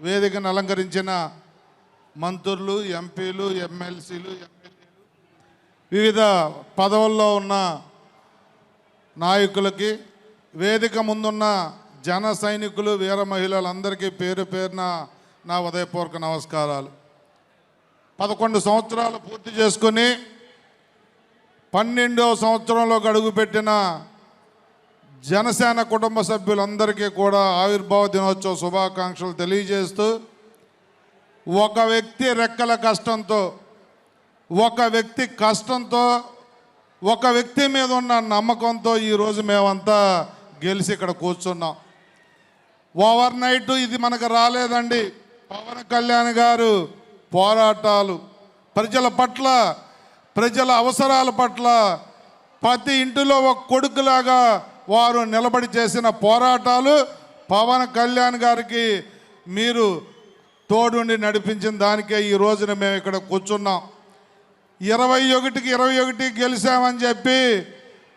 వేదికను అలంకరించిన మంత్రులు ఎంపీలు ఎమ్మెల్సీలు ఎమ్మెల్యేలు వివిధ పదవుల్లో ఉన్న నాయకులకి వేదిక ముందున్న జన సైనికులు వీర మహిళలందరికీ పేరు పేరున నా ఉదయపూర్వక నమస్కారాలు. పదకొండు సంవత్సరాలు పూర్తి చేసుకుని పన్నెండవ సంవత్సరంలోకి అడుగుపెట్టిన జనసేన కుటుంబ సభ్యులందరికీ కూడా ఆవిర్భావ దినోత్సవ శుభాకాంక్షలు తెలియజేస్తూ ఒక వ్యక్తి రెక్కల కష్టంతో ఒక వ్యక్తి కష్టంతో ఒక వ్యక్తి మీద ఉన్న నమ్మకంతో ఈరోజు మేమంతా గెలిచి ఇక్కడ కూర్చున్నాం. ఓవర్ నైట్ ఇది మనకు రాలేదండి. పవన్ కళ్యాణ్ గారు పోరాటాలు ప్రజల పట్ల ప్రజల అవసరాల పట్ల ప్రతి ఇంటిలో ఒక కొడుకులాగా వారు నిలబడి చేసిన పోరాటాలు పవన్ కళ్యాణ్ గారికి మీరు తోడుండి నడిపించిన దానికే ఈ రోజున మేము ఇక్కడ కూర్చున్నాం. ఇరవై ఒకటికి ఇరవై ఒకటి గెలిచామని చెప్పి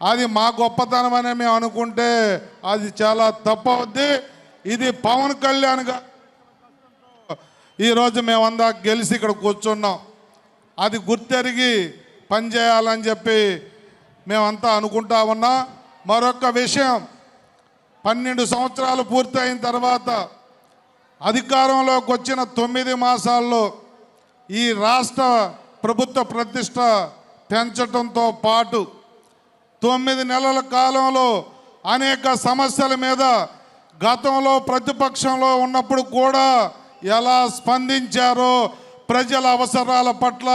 అది మా గొప్పతనం అనే మేము అనుకుంటే అది చాలా తప్పు అవుద్ది ఇది పవన్ కళ్యాణ్ గారు ఈరోజు మేమందా గెలిచి ఇక్కడ కూర్చున్నాం. అది గుర్తెరిగి పనిచేయాలని చెప్పి మేమంతా అనుకుంటా ఉన్నాం. మరొక విషయం. పన్నెండు సంవత్సరాలు పూర్తయిన తర్వాత అధికారంలోకి వచ్చిన తొమ్మిది మాసాల్లో ఈ రాష్ట్ర ప్రభుత్వ ప్రతిష్ట పెంచడంతో పాటు తొమ్మిది నెలల కాలంలో అనేక సమస్యల మీద గతంలో ప్రతిపక్షంలో ఉన్నప్పుడు కూడా ఎలా స్పందించారో ప్రజల అవసరాల పట్ల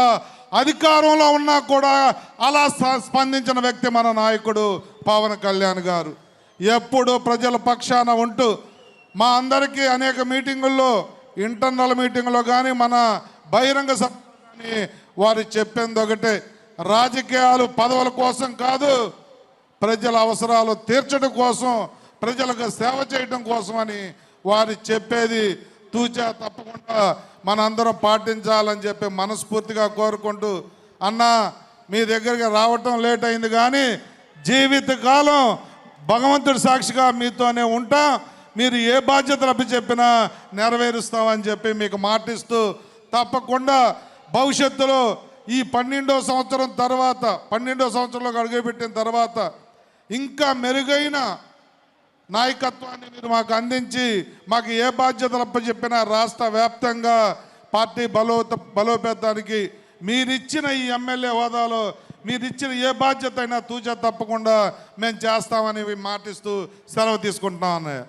అధికారంలో ఉన్నా కూడా అలా స్పందించిన వ్యక్తి మన నాయకుడు పవన్ కళ్యాణ్ గారు. ఎప్పుడు ప్రజల పక్షాన ఉంటూ మా అందరికీ అనేక మీటింగుల్లో ఇంటర్నల్ మీటింగ్లో కానీ మన బహిరంగ సభ కానీ వారు చెప్పింది ఒకటే. రాజకీయాలు పదవుల కోసం కాదు ప్రజల అవసరాలు తీర్చడం కోసం ప్రజలకు సేవ చేయడం కోసం అని వారు చెప్పేది తూచా తప్పకుండా మనందరం పాటించాలని చెప్పి మనస్ఫూర్తిగా కోరుకుంటూ అన్న మీ దగ్గరికి రావటం లేట్ అయింది కానీ జీవితకాలం భగవంతుడి సాక్షిగా మీతోనే ఉంటా. మీరు ఏ బాధ్యతలు అప్పి చెప్పినా నెరవేరుస్తామని చెప్పి మీకు మాటిస్తూ తప్పకుండా భవిష్యత్తులో ఈ పన్నెండో సంవత్సరం తర్వాత పన్నెండో సంవత్సరంలో అడుగుపెట్టిన తర్వాత ఇంకా మెరుగైన నాయకత్వాన్ని మీరు మాకు అందించి మాకు ఏ బాధ్యతలు అప్పచెప్పినా రాష్ట్ర వ్యాప్తంగా పార్టీ బలోత బలోపేతానికి మీరిచ్చిన ఈ ఎమ్మెల్యే హోదాలో మీరిచ్చిన ఏ బాధ్యత అయినా తూచా తప్పకుండా మేము చేస్తామని మాటిస్తూ సెలవు తీసుకుంటున్నాం అన్నయ్య.